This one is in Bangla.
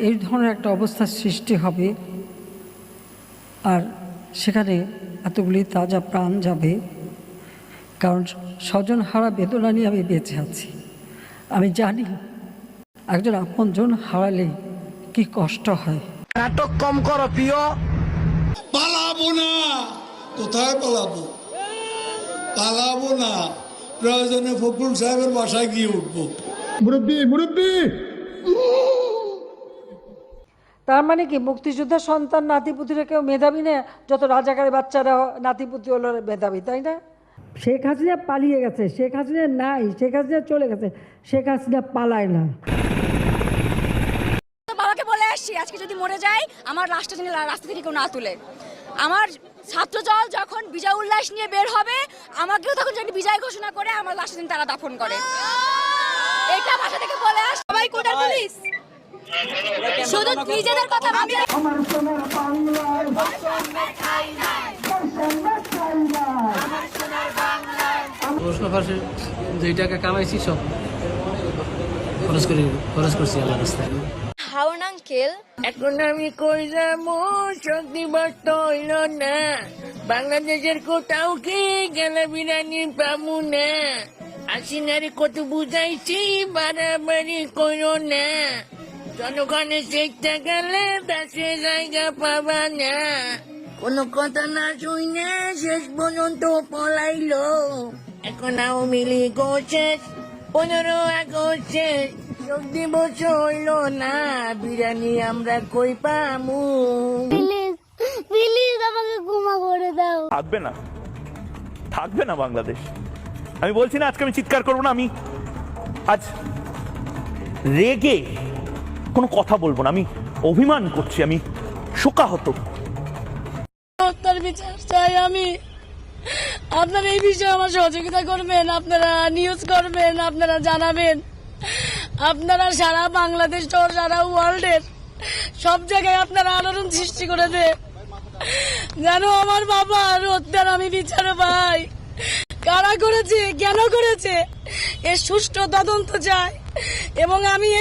এই ধরনের একটা অবস্থার সৃষ্টি হবে। আর সেখানে এতগুলি তাজা প্রাণ যাবে। কারণ স্বজন হারা বেদনা নিয়ে আমি বেঁচে আছি। আমি জানি একজন আপনজন হারালে কি কষ্ট হয়। নাটক কম করো প্রিয়। পালাবো না। কোথায় পালাবো? পালাবো না। প্রয়োজনে ফখরুল সাহেবের বাসায় গিয়ে উঠবো। মুরব্বী মুরব্বী! তার মানে কি মুক্তিযোদ্ধার সন্তান নাতিপুতিরা কেউ মেধাবী না? যত রাজাকারের বাচ্চারা নাতিপুতি হলো মেধাবী তাই না? শেখ হাসিনা পালিয়ে গেছে শেখ হাসিনা নাই শেখ হাসিনা চলে গেছে শেখ হাসিনা পালায় না। তো বাবাকে বলে আসছি আজকে যদি মরে যাই আমার লাশটা যেন রাস্তা থেকে কেউ না তুলে। আমার ছাত্রদল যখন বিজয় উল্লাস নিয়ে বের হবে আমাকেও তখন যদি বিজয় ঘোষণা করে আমার লাশটা যেন তারা দাফন করে। এটা ভাষা থেকে বলে আস সবাই কোটার পুলিশ? শুধু নিজেদের কথা ভাবি প্রশ্ন ফাঁসে যেই টাকা কামাইছি সব। খরচ করি খরচ করছি আল্লাহ রাস্তায়। হাওন আঙ্কেল এখন আমি কই যাব শক্তি হইল না। বাংলাদেশের কোথাও কি গেলে বিরিয়ানি পাবো না? আসিনারি কত বুঝাইছি বাড়াবাড়ি করো না। জনগণের চেষ্টা গেলে দেশে জায়গা পাবা না। কোনো কথা না শুনে শেষ পর্যন্ত পলাইলো। এখন আওয়ামী লীগ শেষ পনেরো আগস্ট শেষ। যোগ দিবস হইল না বিরিয়ানি আমরা কই পামু? প্লিজ আমাকে ক্ষমা করে দাও। থাকবে না। থাকবে না বাংলাদেশ। আমি বলছি না আজকে আমি চিৎকার করব না আমি আজ রেগে কোনো কথা বলব না, আমি অভিমান করছি, আমি শোকাহত। হত্যার বিচার চাই আমি। আপনারা এই বিষয়ে আমার সহযোগিতা করবেন, আপনারা নিউজ করবেন, আপনারা জানাবেন। আপনারা সারা বাংলাদেশ সারা ওয়ার্ল্ডের সব জায়গায় আপনারা আলোড়ন সৃষ্টি করে দে যেন আমার বাবা হত্যার আমি বিচার পাই। কারা করেছে, কেন করেছে এর সুষ্ঠু তদন্ত চাই। এবং আমি